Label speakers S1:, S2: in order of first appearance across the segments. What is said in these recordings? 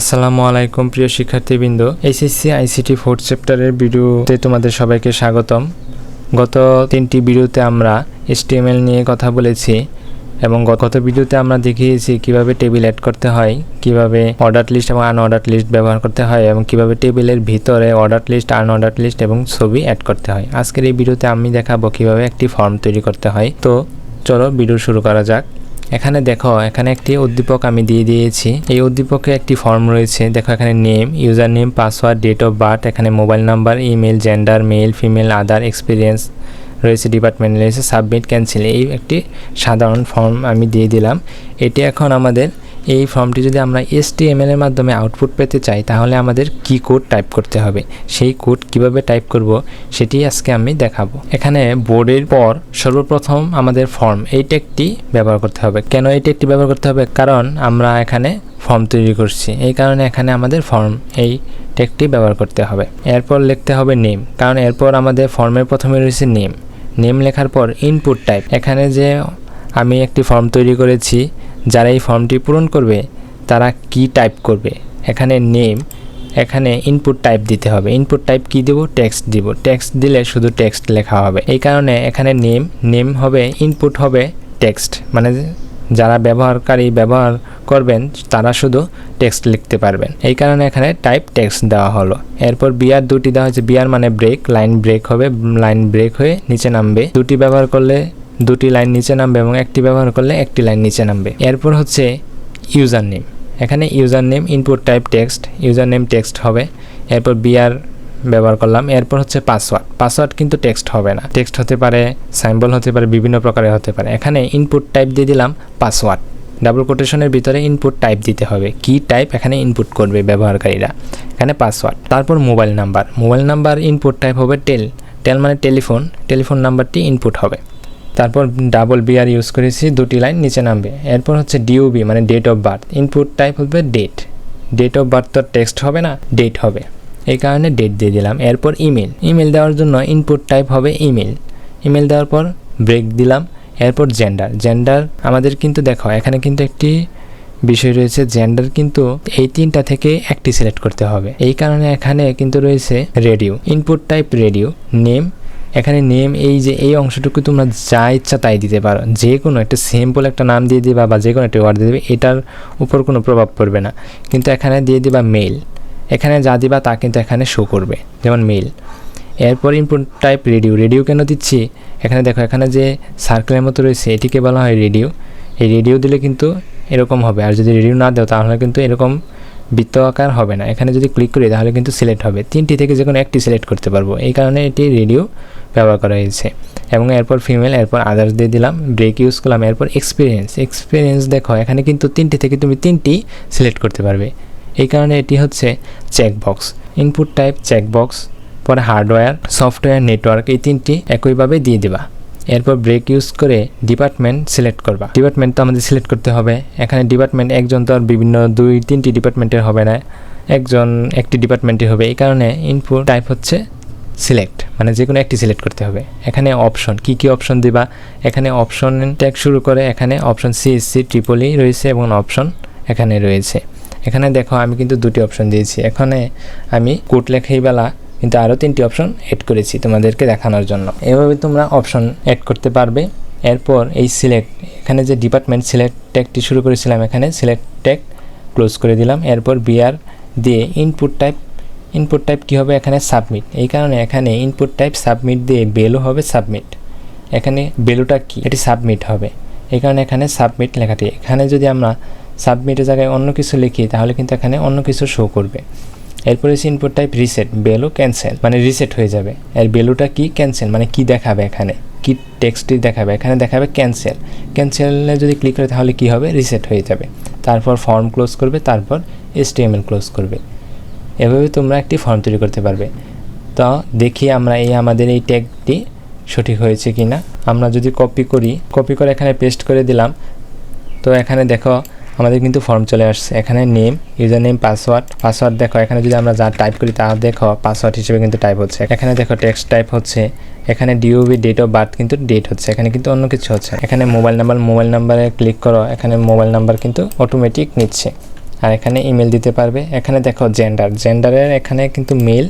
S1: আসসালামু আলাইকুম, প্রিয় শিক্ষার্থীবৃন্দ। এইচএসসি আইসিটি ফোর্থ চ্যাপ্টারের ভিডিওতে তোমাদের সবাইকে স্বাগতম। গত তিনটি ভিডিওতে আমরা এসটিএমএল নিয়ে কথা বলেছি এবং গত ভিডিওতে আমরা দেখিয়েছি কীভাবে টেবিল অ্যাড করতে হয়, কীভাবে অর্ডার লিস্ট এবং আনঅর্ডার লিস্ট ব্যবহার করতে হয় এবং কীভাবে টেবিলের ভিতরে অর্ডার লিস্ট আনঅর্ডার লিস্ট এবং ছবি অ্যাড করতে হয়। আজকের এই ভিডিওতে আমি দেখাবো কীভাবে একটি ফর্ম তৈরি করতে হয়। তো চলো ভিডিও শুরু করা যাক। এখানে দেখো, এখানে একটি উদ্দীপক আমি দিয়ে দিয়েছি। এই উদ্দীপকে একটি ফর্ম রয়েছে। দেখো, এখানে name user name password date of birth এখানে mobile number email gender male female other experience রয়েছে ডিপার্টমেন্ট রয়েছে সাবমিট ক্যান্সেল এই একটি সাধারণ ফর্ম আমি দিয়ে দিলাম। এটি এখন আমাদের এই ফর্মটি যদি আমরা এস এর মাধ্যমে আউটপুট পেতে চাই, তাহলে আমাদের কি কোড টাইপ করতে হবে? সেই কোড কীভাবে টাইপ করব, সেটি আজকে আমি দেখাবো। এখানে বোর্ডের পর সর্বপ্রথম আমাদের ফর্ম এই টেকটি ব্যবহার করতে হবে। কেন এই টেকটি ব্যবহার করতে হবে? কারণ আমরা এখানে ফর্ম তৈরি করছি। এই কারণে এখানে আমাদের ফর্ম এই টেকটি ব্যবহার করতে হবে। এরপর লিখতে হবে নেম কারণ এরপর আমাদের ফর্মের প্রথমে রয়েছে নেম নেম লেখার পর ইনপুট টাইপ এখানে যে আমি একটি ফর্ম তৈরি করেছি যারা এই ফর্মটি পূরণ করবে, তারা কি টাইপ করবে? এখানে নেম এখানে ইনপুট টাইপ দিতে হবে। ইনপুট টাইপ কি দেব? টেক্সট দিব। টেক্সট দিলে শুধু টেক্সট লেখা হবে। এই কারণে এখানে নেম নেম হবে ইনপুট হবে টেক্সট মানে যারা ব্যবহারকারী ব্যবহার করবেন, তারা শুধু টেক্সট লিখতে পারবেন। এই কারণে এখানে টাইপ টেক্সট দেওয়া হলো। এরপর বিয়ার দুটি দেওয়া হয়েছে। বিয়ার মানে ব্রেক লাইন ব্রেক হবে। লাইন ব্রেক হয়ে নিচে নামবে। দুটি ব্যবহার করলে দুটি লাইন নিচে নামবে এবং একটি ব্যবহার করলে একটি লাইন নিচে নামবে। এরপর হচ্ছে ইউজার নেম এখানে user name input type text user name text হবে। এরপর বিআর ব্যবহার করলাম। এরপর হচ্ছে পাসওয়ার্ড পাসওয়ার্ড কিন্তু টেক্সট হবে না। টেক্সট হতে পারে সাইম্বল হতে পারে, বিভিন্ন প্রকারের হতে পারে। এখানে ইনপুট টাইপ দিয়ে দিলাম পাসওয়ার্ড ডাবল কোটেশনের ভিতরে ইনপুট টাইপ দিতে হবে। কি টাইপ এখানে ইনপুট করবে ব্যবহারকারীরা। এখানে পাসওয়ার্ড তারপর mobile number mobile number input type হবে টেল টেল মানে টেলিফোন টেলিফোন নাম্বারটি ইনপুট হবে। তারপর ডাবল বিআর ইউজ করেছি, দুটি লাইন নিচে নামবে। এরপর হচ্ছে ডিউবি মানে date of birth input type হবে ডেট ডেট অফ বার্থ তো টেক্সট হবে না ডেট হবে। এই কারণে ডেট দিয়ে দিলাম। এরপর ইমেল ইমেল দেওয়ার জন্য ইনপুট টাইপ হবে ইমেল ইমেল দেওয়ার পর ব্রেক দিলাম। এরপর জেন্ডার জেন্ডার আমাদের কিন্তু দেখো, এখানে কিন্তু একটি বিষয় রয়েছে জেন্ডার কিন্তু এই তিনটা থেকে একটি সিলেক্ট করতে হবে। এই কারণে এখানে কিন্তু রয়েছে radio input type radio name এখানে নেম এই যে এই অংশটুকু তোমরা যা ইচ্ছা তাই দিতে পারো। যে কোনো একটা সিম্পল একটা নাম দিয়ে দিবা বা যে কোনো একটা ওয়ার্ড দিয়ে দিবে, এটার উপর কোনো প্রভাব পড়বে না। কিন্তু এখানে দিয়ে দিবা মেল এখানে যা দিবা তা কিন্তু এখানে শো করবে, যেমন মেল এরপর ইনপুট টাইপ রেডিও রেডিও কেন দিচ্ছি? এখানে দেখো, এখানে যে সার্কেলের মতো রয়েছে, এটিকে বলা হয় রেডিও এই রেডিও দিলে কিন্তু এরকম হবে। আর যদি রেডিও না দাও, তাহলে কিন্তু এরকম বৃত্ত আকার হবে না। এখানে যদি ক্লিক করি তাহলে কিন্তু সিলেক্ট হবে। তিনটি থেকে যে কোনো একটি সিলেক্ট করতে পারব। এই কারণে এটি রেডিও ব্যবহার করা হয়েছে। এবং এরপর ফিমেল এরপর আদার্স দিয়ে দিলাম। ব্রেক ইউজ করলাম। এরপর এক্সপিরিয়েন্স এক্সপিরিয়েন্স দেখো, এখানে কিন্তু তিনটি থেকে তুমি তিনটি সিলেক্ট করতে পারবে। এই কারণে এটি হচ্ছে চেকবক্স ইনপুট টাইপ চেকবক্স পরে হার্ডওয়্যার সফটওয়্যার নেটওয়ার্ক এই তিনটি একইভাবে দিয়ে দেবা। এরপর ব্রেক ইউজ করে ডিপার্টমেন্ট সিলেক্ট করবা। ডিপার্টমেন্ট তো আমাদের সিলেক্ট করতে হবে। এখানে ডিপার্টমেন্ট একজন তো আর বিভিন্ন দুই, তিনটি ডিপার্টমেন্টের হবে না। একজন, একটি ডিপার্টমেন্টে হবে। এই কারণে ইনপুট টাইপ হচ্ছে সিলেক্ট মানে যে কোনো একটি সিলেক্ট করতে হবে। এখানে অপশন কি কি অপশন দিবা? এখানে অপশন ট্যাগ শুরু করে, এখানে অপশন সিএসসি ট্রিপলি রয়েছে এবং অপশন এখানে রয়েছে। এখানে দেখো, আমি কিন্তু দুটি অপশন দিয়েছি। এখানে আমি কোট লেখাই বেলা কিন্তু আরও তিনটি অপশন অ্যাড করেছি তোমাদেরকে দেখানোর জন্য। এভাবে তোমরা অপশন অ্যাড করতে পারবে। এরপর এই সিলেক্ট এখানে যে ডিপার্টমেন্ট সিলেক্ট ট্যাগটি শুরু করেছিলাম, এখানে সিলেক্ট ট্যাগ ক্লোজ করে দিলাম। এরপর B R input type input type কী হবে এখানে সাবমিট এই কারণে এখানে ইনপুট টাইপ সাবমিট দিয়ে বেলু হবে সাবমিট এখানে বেলুটা কি? এটি সাবমিট হবে। এই কারণে এখানে সাবমিট লেখাটি। এখানে যদি আমরা সাবমিটের জায়গায় অন্য কিছু লিখি, তাহলে কিন্তু এখানে অন্য কিছু শো করবে। এরপরে হচ্ছে input type reset value cancel মানে রিসেট হয়ে যাবে। এর বেলুটা কি ক্যান্সেল মানে কি দেখাবে এখানে? কি টেক্সটটি দেখাবে? এখানে দেখাবে ক্যান্সেল ক্যান্সেলে যদি ক্লিক করে তাহলে কি হবে? রিসেট হয়ে যাবে। তারপর ফর্ম ক্লোজ করবে, তারপর এসটিএমএল ক্লোজ করবে। এভাবে তোমরা একটি ফর্ম তৈরি করতে পারবে। তো দেখি আমরা এই আমাদের এই ট্যাগটি সঠিক হয়েছে কি না আমরা যদি কপি করি কপি করে এখানে পেস্ট করে দিলাম। তো এখানে দেখো আমাদের কিন্তু ফর্ম চলে আসছে। এখানে name user name password password দেখো, এখানে যদি আমরা যা টাইপ করি তা দেখো পাসওয়ার্ড হিসেবে কিন্তু টাইপ হচ্ছে। এখানে দেখো টেক্সট টাইপ হচ্ছে, এখানে ডিওবি ডেট অফ বার্থ কিন্তু ডেট হচ্ছে, এখানে কিন্তু অন্য কিছু হচ্ছে। এখানে মোবাইল নাম্বার মোবাইল নাম্বারে ক্লিক করো, এখানে মোবাইল নাম্বার কিন্তু অটোমেটিক নিচ্ছে। আর এখানে ইমেল দিতে পারবে। এখানে দেখো জেন্ডার জেন্ডারের এখানে কিন্তু মেল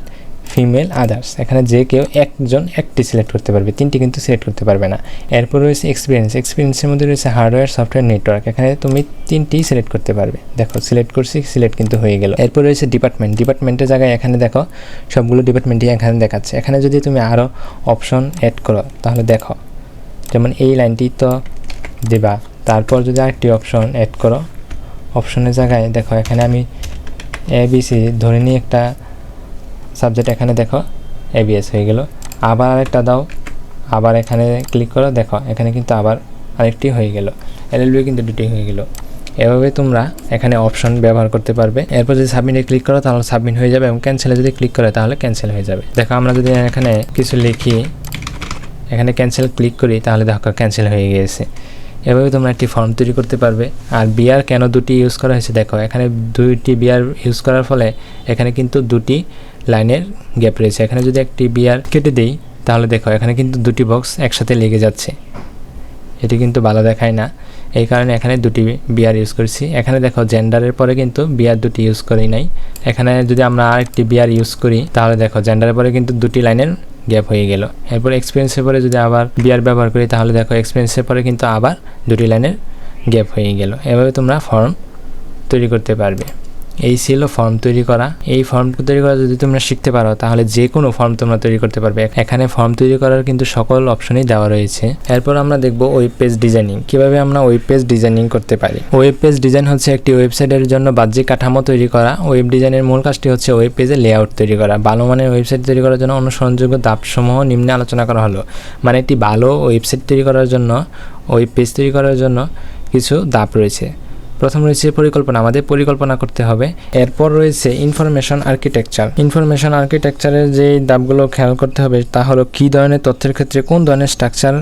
S1: ফিমেল আদার্স এখানে যে কেউ একজন একটি সিলেক্ট করতে পারবে, তিনটি কিন্তু সিলেক্ট করতে পারবে না। এরপর রয়েছে এক্সপিরিয়েন্স এক্সপিরিয়েন্সের মধ্যে রয়েছে হার্ডওয়্যার সফটওয়্যার নেটওয়ার্ক এখানে তুমি তিনটি সিলেক্ট করতে পারবে। দেখো সিলেক্ট করছি সিলেক্ট কিন্তু হয়ে গেল। এরপর রয়েছে ডিপার্টমেন্ট ডিপার্টমেন্টের জায়গায় এখানে দেখো, সবগুলো ডিপার্টমেন্টই এখানে দেখাচ্ছে। এখানে যদি তুমি আরও অপশন অ্যাড করো, তাহলে দেখো, যেমন এই লাইনটি তো দেবা। তারপর যদি আরেকটি অপশন অ্যাড করো অপশনের জায়গায় দেখো, এখানে আমি এ বি সি ধরে নিয়ে একটা সাবজেক্ট এখানে দেখো এবিএস হয়ে গেল। আবার আরেকটা দাও, আবার এখানে ক্লিক করো, দেখো, এখানে কিন্তু আবার আরেকটি হয়ে গেল। এলএলবি কিন্তু দুটি হয়ে গেল। এভাবে তোমরা এখানে অপশন ব্যবহার করতে পারবে। এরপর যদি সাবমিটে ক্লিক করো, তাহলে সাবমিট হয়ে যাবে এবং ক্যান্সেলে যদি ক্লিক করে, তাহলে ক্যান্সেল হয়ে যাবে। দেখো, আমরা যদি এখানে কিছু লিখি, এখানে ক্যান্সেল ক্লিক করি, তাহলে দেখো ক্যান্সেল হয়ে গিয়েছে। এভাবে তোমরা একটি ফর্ম তৈরি করতে পারবে। আর বিয়ার কেন দুটি ইউজ করা হয়েছে, দেখো, এখানে দুইটি বিয়ার ইউজ করার ফলে এখানে কিন্তু দুটি লাইনের গ্যাপ রয়েছে। এখানে যদি একটি বিয়ার কেটে দিই, তাহলে দেখো এখানে কিন্তু দুটি বক্স একসাথে লেগে যাচ্ছে। এটি কিন্তু ভালো দেখায় না। এই কারণে এখানে দুটি বিয়ার ইউজ করেছি। এখানে দেখো জেন্ডারের পরে কিন্তু বিয়ার দুটি ইউজ করি নাই। এখানে যদি আমরা আরেকটি বিয়ার ইউজ করি, তাহলে দেখো জেন্ডারের পরে কিন্তু দুটি লাইনের গ্যাপ হয়ে গেল। এরপর এক্সপিরিয়েন্সের পরে যদি আবার বিয়ার ব্যবহার করি, তাহলে দেখো এক্সপিরিয়েন্সের পরে কিন্তু আবার দুটি লাইনের গ্যাপ হয়ে গেল। এভাবে তোমরা ফর্ম তৈরি করতে পারবে। এই ছিল ফর্ম তৈরি করা। এই ফর্ম তৈরি করা যদি তোমরা শিখতে পারো, তাহলে যে কোনো ফর্ম তোমরা তৈরি করতে পারবে। এখানে ফর্ম তৈরি করার কিন্তু সকল অপশনই দেওয়া রয়েছে। এরপর আমরা দেখব ওয়েব পেজ ডিজাইনিং কীভাবে আমরা ওয়েব পেজ ডিজাইনিং করতে পারি? ওয়েব পেজ ডিজাইন হচ্ছে একটি ওয়েবসাইটের জন্য বাহ্যিক কাঠামো তৈরি করা। ওয়েব ডিজাইনের মূল কাজটি হচ্ছে ওয়েব পেজে লেআউট তৈরি করা। ভালো মানের ওয়েবসাইট তৈরি করার জন্য অনুসরণযোগ্য দাপসমূহ নিম্নে আলোচনা করা হলো। মানে একটি ভালো ওয়েবসাইট তৈরি করার জন্য ওয়েব পেজ তৈরি করার জন্য কিছু দাপ রয়েছে। প্রথম রয়েছে পরিকল্পনা, আমাদের পরিকল্পনা করতে হবে। এরপর রয়েছে ইনফরমেশন আর্কিটেকচার ইনফরমেশন আর্কিটেকচারের যে দাবগুলো খেয়াল করতে হবে, তা হলো কী ধরনের তথ্যের ক্ষেত্রে কোন ধরনের স্ট্রাকচার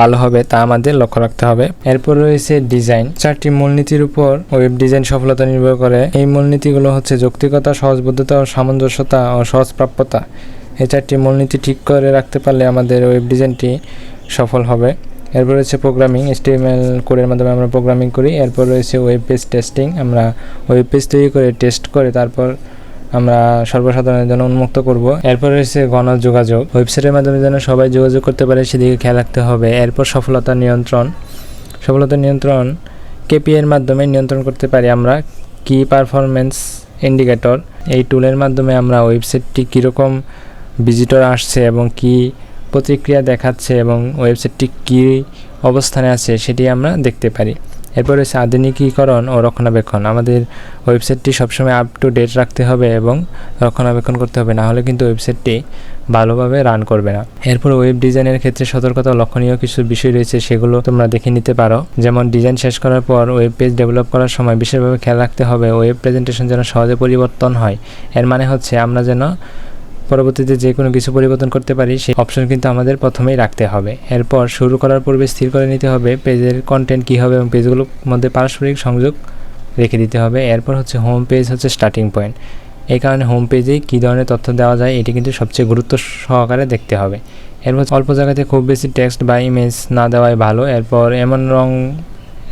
S1: ভালো হবে, তা আমাদের লক্ষ্য রাখতে হবে। এরপর রয়েছে ডিজাইন চারটি মূলনীতির উপর ওয়েব ডিজাইন সফলতা নির্ভর করে। এই মূলনীতিগুলো হচ্ছে যৌক্তিকতা সহজবদ্ধতা ও সামঞ্জস্যতা ও সহজপ্রাপ্যতা। এই চারটি মূলনীতি ঠিক করে রাখতে পারলে আমাদের ওয়েব ডিজাইনটি সফল হবে। এরপর রয়েছে প্রোগ্রামিং এসটিএমএল কোডের মাধ্যমে আমরা প্রোগ্রামিং করি, এরপর রয়েছে ওয়েব পেজ টেস্টিং আমরা ওয়েব পেজ তৈরি করে টেস্ট করে তারপর আমরা সর্বসাধারণের জন্য উন্মুক্ত করব। এরপর রয়েছে গণ যোগাযোগ ওয়েবসাইটের মাধ্যমে যেন সবাই যোগাযোগ করতে পারে সেদিকে খেয়াল রাখতে হবে। এরপর সফলতা নিয়ন্ত্রণ সফলতা নিয়ন্ত্রণ কেপি এর মাধ্যমে নিয়ন্ত্রণ করতে পারি আমরা। কি পারফরমেন্স ইন্ডিকেটর এই টুলের মাধ্যমে আমরা ওয়েবসাইটটি কীরকম ভিজিটর আসছে এবং কি প্রতিক্রিয়া দেখাচ্ছে এবং ওয়েবসাইটটি কী অবস্থানে আছে সেটি আমরা দেখতে পারি। এরপর রয়েছে আধুনিকীকরণ ও রক্ষণাবেক্ষণ। আমাদের ওয়েবসাইটটি সবসময় আপ টু ডেট রাখতে হবে এবং রক্ষণাবেক্ষণ করতে হবে, না হলে কিন্তু ওয়েবসাইটটি ভালোভাবে রান করবে না। এরপর ওয়েব ডিজাইনের ক্ষেত্রে সতর্কতা, লক্ষণীয় কিছু বিষয় রয়েছে, সেগুলো তোমরা দেখে নিতে পারো। যেমন ডিজাইন শেষ করার পর ওয়েব পেজ ডেভেলপ করার সময় বিশেষভাবে খেয়াল রাখতে হবে ওয়েব প্রেজেন্টেশন যেন সহজে পরিবর্তন হয়। এর মানে হচ্ছে আমরা যেন পরবর্তীতে যে কোনো কিছু পরিবর্তন করতে পারি, সেই অপশন কিন্তু আমাদের প্রথমেই রাখতে হবে। এরপর শুরু করার পূর্বে স্থির করে নিতে হবে পেজের কন্টেন্ট কী হবে এবং পেজগুলোর মধ্যে পারস্পরিক সংযোগ রেখে দিতে হবে। এরপর হচ্ছে হোম পেজ হচ্ছে স্টার্টিং পয়েন্ট এই কারণে হোম পেজে কী ধরনের তথ্য দেওয়া যায়, এটি কিন্তু সবচেয়ে গুরুত্ব সহকারে দেখতে হবে। এরপর অল্প জায়গাতে খুব বেশি টেক্সট বা ইমেজ না দেওয়াই ভালো। এরপর এমন রং,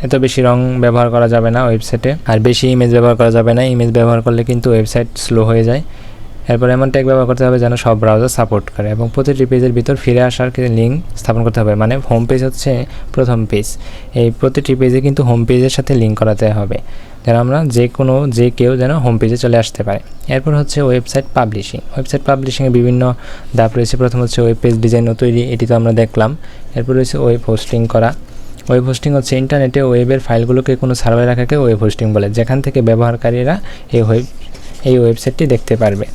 S1: এত বেশি রং ব্যবহার করা যাবে না ওয়েবসাইটে আর বেশি ইমেজ ব্যবহার করা যাবে না। ইমেজ ব্যবহার করলে কিন্তু ওয়েবসাইট স্লো হয়ে যায়। এরপর এমন ট্যাগ ব্যবহার করতে হবে যেন সব ব্রাউজার সাপোর্ট করে এবং প্রতিটি পেজের ভিতর ফিরে আসার লিঙ্ক স্থাপন করতে হবে মানে হোম পেজ হচ্ছে প্রথম পেজ এই প্রতিটি পেজে কিন্তু হোম পেজের সাথে লিঙ্ক করাতে হবে, যেন আমরা যে কোনো, যে কেউ যেন হোম পেজে চলে আসতে পারে। এরপর হচ্ছে ওয়েবসাইট পাবলিশিং ওয়েবসাইট পাবলিশিংয়ে বিভিন্ন ধাপ রয়েছে। প্রথম হচ্ছে ওয়েব পেজ ডিজাইন তৈরি, এটি তো আমরা দেখলাম। এরপর রয়েছে ওয়েব হোস্টিং করা। ওয়েব হোস্টিং হচ্ছে ইন্টারনেটে ওয়েবের ফাইলগুলোকে কোনো সার্ভারে রাখাকে ওয়েব হোস্টিং বলে, যেখান থেকে ব্যবহারকারীরা এই ওয়েব এই ওয়েবসাইটটি দেখতে পারবে।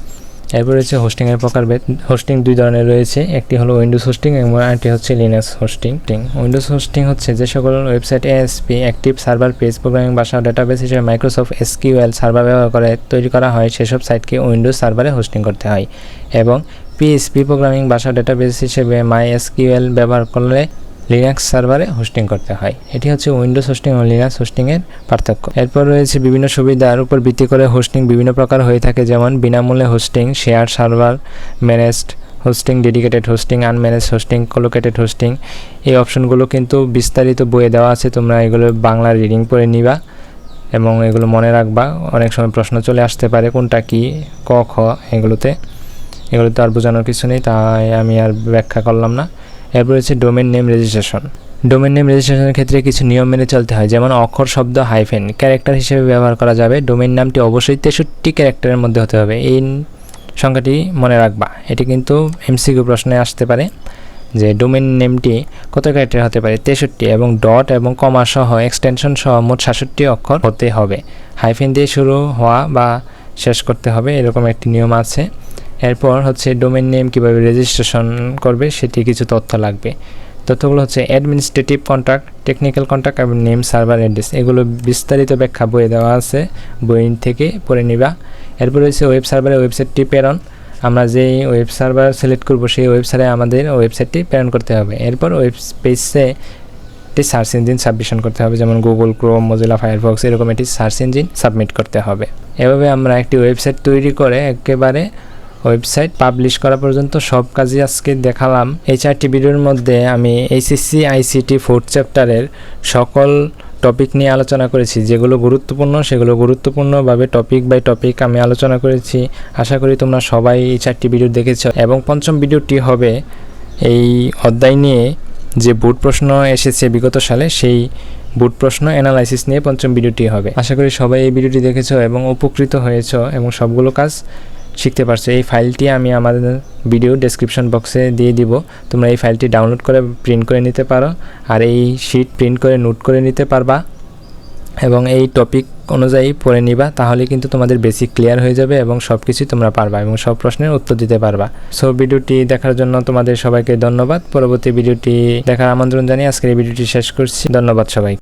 S1: এরপর রয়েছে হোস্টিংয়ের প্রকারভেদ হোস্টিং দুই ধরনের রয়েছে, একটি হলো উইন্ডোজ হোস্টিং এবং আরেকটি হচ্ছে লিনাক্স হোস্টিং উইন্ডোজ হোস্টিং হচ্ছে যে সকল website ASP active server page programming ভাষা ডাটাবেস হিসেবে মাইক্রোসফট এসকিউএল সার্ভার ব্যবহার করে, তৈরি করা হয়। সেসব সাইটকে উইন্ডোজ সার্ভারে হোস্টিং করতে হয়। এবং পিএসপি প্রোগ্রামিং ভাষা ডাটাবেস হিসেবে মাই এসকিউএল ব্যবহার করলে লিনাক্স সার্ভারে হোস্টিং করতে হয়। এটি হচ্ছে উইন্ডোজ হোস্টিং ও লিনাক্স হোস্টিংয়ের পার্থক্য। এরপর রয়েছে বিভিন্ন সুবিধার উপর ভিত্তি করে হোস্টিং বিভিন্ন প্রকার হয়ে থাকে, যেমন বিনামূল্যে hosting share server managed hosting dedicated hosting unmanage hosting colocated hosting এই অপশনগুলো কিন্তু বিস্তারিত বইয়ে দেওয়া আছে, তোমরা এগুলো বাংলা রিডিং পড়ে নিবা এবং এগুলো মনে রাখবা। অনেক সময় প্রশ্ন চলে আসতে পারে, কোনটা কি, ক, খ, এগুলোতে। এগুলো তো আর বোঝানোর কিছু নেই, তাই আমি আর ব্যাখ্যা করলাম না। এরপর হচ্ছে domain name registration domain name রেজিস্ট্রেশনের ক্ষেত্রে কিছু নিয়ম মেনে চলতে হয়, যেমন অক্ষর, শব্দ হাইফেন ক্যারেক্টার হিসেবে ব্যবহার করা যাবে। ডোমেন নামটি অবশ্যই তেষট্টি ক্যারেক্টারের মধ্যে হতে হবে। এই সংখ্যাটি মনে রাখবা। এটি কিন্তু এমসিকিউ প্রশ্নে আসতে পারে যে ডোমেন নেমটি কত ক্যারেক্টার হতে পারে? তেষট্টি এবং ডট এবং কমা সহ এক্সটেনশন সহ মোট সাতষট্টি অক্ষর হতে হবে। হাইফেন দিয়ে শুরু হওয়া বা শেষ করতে হবে, এরকম একটি নিয়ম আছে। এরপর হচ্ছে ডোমেন নেম কীভাবে রেজিস্ট্রেশন করবে, সেটি কিছু তথ্য লাগবে। তথ্যগুলো হচ্ছে অ্যাডমিনিস্ট্রেটিভ কন্ট্রাক্ট টেকনিক্যাল কন্ট্রাক্ট এবং নেম সার্ভার অ্যাড্রেস এগুলো বিস্তারিত ব্যাখ্যা বইয়ে দেওয়া আছে বই থেকে পড়ে নিবা। এরপর রয়েছে ওয়েব সার্ভারে ওয়েবসাইটটি প্রেরণ। আমরা যেই ওয়েব সার্ভার সিলেক্ট করব, সেই ওয়েবসাইটে আমাদের ওয়েবসাইটটি প্রেরণ করতে হবে। এরপর ওয়েব পেজে একটি সার্চ ইঞ্জিন সাবমিশন করতে হবে, যেমন গুগল ক্রোম মজিলা ফায়ারফক্স এরকম একটি সার্চ ইঞ্জিন সাবমিট করতে হবে। এভাবে আমরা একটি ওয়েবসাইট তৈরি করে একেবারে ওয়েবসাইট পাবলিশ করা পর্যন্ত সব কাজই আজকে দেখালাম। এই চারটি ভিডিওর মধ্যে আমি এইচএসসি আইসিটি ফোর্থ চ্যাপ্টারের সকল টপিক নিয়ে আলোচনা করেছি। যেগুলো গুরুত্বপূর্ণ, সেগুলো গুরুত্বপূর্ণভাবে টপিক বাই টপিক আমি আলোচনা করেছি। আশা করি তোমরা সবাই এই চারটি ভিডিও দেখেছ। এবং পঞ্চম ভিডিওটি হবে এই অধ্যায় নিয়ে যে বোর্ড প্রশ্ন এসেছে বিগত সালে, সেই বোর্ড প্রশ্ন অ্যানালাইসিস নিয়ে পঞ্চম ভিডিওটি হবে। আশা করি সবাই এই ভিডিওটি দেখেছ এবং উপকৃত হয়েছ এবং সবগুলো কাজ শিখতে পারছ, এই ফাইলটি আমি আমাদের ভিডিও ডেসক্রিপশন বক্সে দিয়ে দিব। তোমরা এই ফাইলটি ডাউনলোড করে প্রিন্ট করে নিতে পারো আর এই শিট প্রিন্ট করে নোট করে নিতে পারবা এবং এই টপিক অনুযায়ী পড়ে নিবা, তাহলে কিন্তু তোমাদের বেসিক ক্লিয়ার হয়ে যাবে এবং সব কিছুই তোমরা পারবা এবং সব প্রশ্নের উত্তর দিতে পারবা। সো ভিডিওটি দেখার জন্য তোমাদের সবাইকে ধন্যবাদ। পরবর্তী ভিডিওটি দেখার আমন্ত্রণ জানিয়ে আজকের এই ভিডিওটি শেষ করছি। ধন্যবাদ সবাই